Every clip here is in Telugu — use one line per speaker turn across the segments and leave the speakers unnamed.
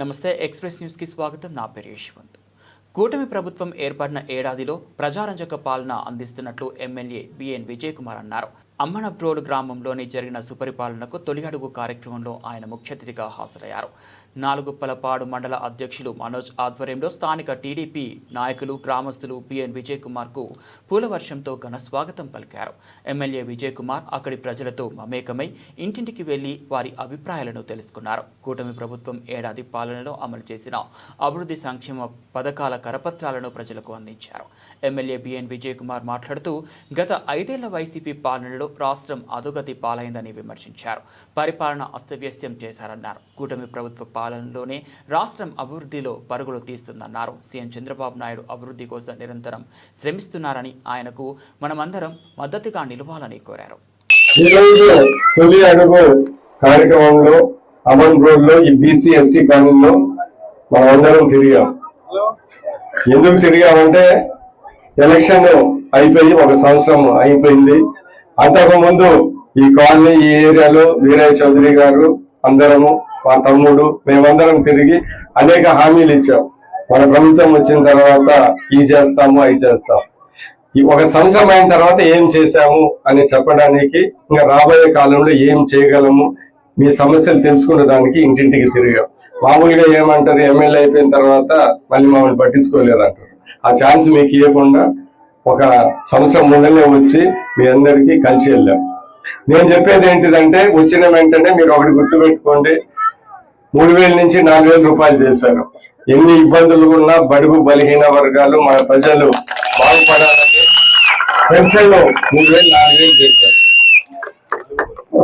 నమస్తే ఎక్స్ప్రెస్ న్యూస్కి స్వాగతం నా పేరు యశ్వంత్ కూటమి ప్రభుత్వం ఏర్పడిన ఏడాదిలో ప్రజారంజక పాలన అందిస్తున్నట్లు MLA B N Vijay Kumar అన్నారు. అమ్మనబ్రోలు గ్రామంలోని జరిగిన సుపరిపాలనకు తొలి అడుగు కార్యక్రమంలో ఆయన ముఖ్య అతిథిగా హాజరయ్యారు. నాలుగుప్పలపాడు మండల అధ్యక్షులు మనోజ్ ఆధ్వర్యంలో స్థానిక టీడీపీ నాయకులు గ్రామస్తులు బిఎన్ విజయ్ కుమార్కు ఘన స్వాగతం పలికారు. ఎమ్మెల్యే విజయ్ కుమార్ అక్కడి ప్రజలతో మమేకమై ఇంటింటికి వెళ్ళి వారి అభిప్రాయాలను తెలుసుకున్నారు. కూటమి ప్రభుత్వం ఏడాది పాలనలో అమలు చేసిన అభివృద్ధి సంక్షేమ పథకాల కరపత్రాలను ప్రజలకు అందించారు. ఎమ్మెల్యే బిఎన్ విజయ్ కుమార్ మాట్లాడుతూ గత ఐదేళ్ళ వైసీపీ పాలనలో రాష్ట్రం అధోగతి పాలైందని విమర్శించారు. పరిపాలన అస్తవ్యస్తం చేశారన్నారు. కూటమి ప్రభుత్వ పాలనలోనే రాష్ట్రం అభివృద్ధిలో పరుగులు తీస్తుందన్నారు. సీఎం చంద్రబాబు నాయుడు అభివృద్ధి కోసం నిరంతరం శ్రమిస్తున్నారని ఆయనకు మనమందరం మద్దతుగా నిలవాలని కోరారు.
తొలి అడుగు కార్యక్రమంలో అమన్ రోడ్లో ఈ బీసీ ఎస్టీ కాలనీలో మనం అందరం తిరిగాం. ఎందుకు తిరిగామంటే ఎలక్షన్ అయిపోయి ఒక సంవత్సరం అయిపోయింది. అంతకు ముందు ఈ కాలనీ ఈ ఏరియాలో వీరయ్య చౌదరి గారు అందరము మా తమ్ముడు మేమందరం తిరిగి అనేక హామీలు ఇచ్చాం. మన ప్రభుత్వం వచ్చిన తర్వాత ఈ చేస్తాము అవి చేస్తాం. ఈ ఒక సంవత్సరం అయిన తర్వాత ఏం చేశాము అని చెప్పడానికి ఇంకా రాబోయే కాలంలో ఏం చేయగలము మీ సమస్యలు తెలుసుకునే దానికి ఇంటింటికి తిరిగాం. మామూలుగా ఏమంటారు ఎమ్మెల్యే అయిపోయిన తర్వాత మళ్ళీ మమ్మల్ని పట్టించుకోలేదు అంటారు ఆ ఛాన్స్ మీకు ఇవ్వకుండా ఒక సంవత్సరం ముందనే వచ్చి మీ అందరికీ కలిసి వెళ్ళాం నేను చెప్పేది ఏంటిదంటే వచ్చిన వెంటనే మీరు ఒకటి గుర్తుపెట్టుకోండి. మూడు వేల నుంచి నాలుగు వేల రూపాయలు చేశారు. ఎన్ని ఇబ్బందులు ఉన్నా బడుగు బలహీన వర్గాలు మన ప్రజలు బాగుపడాలని పెన్షన్లు మూడు వేలు నాలుగు వేలు చేశారు.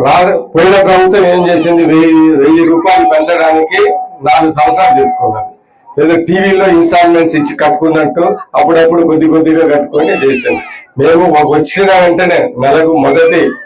రా పోయిన ప్రభుత్వం ఏం చేసింది? వెయ్యి వెయ్యి రూపాయలు పెంచడానికి నాలుగు సంవత్సరాలు తీసుకున్నాను ఏదో టీవీలో ఇన్స్టాల్మెంట్స్ ఇచ్చి కట్టుకున్నట్టు అప్పుడప్పుడు కొద్ది కొద్దిగా కట్టుకొని చేశాను. మేము వచ్చిన వెంటనే నెలకు మొదటి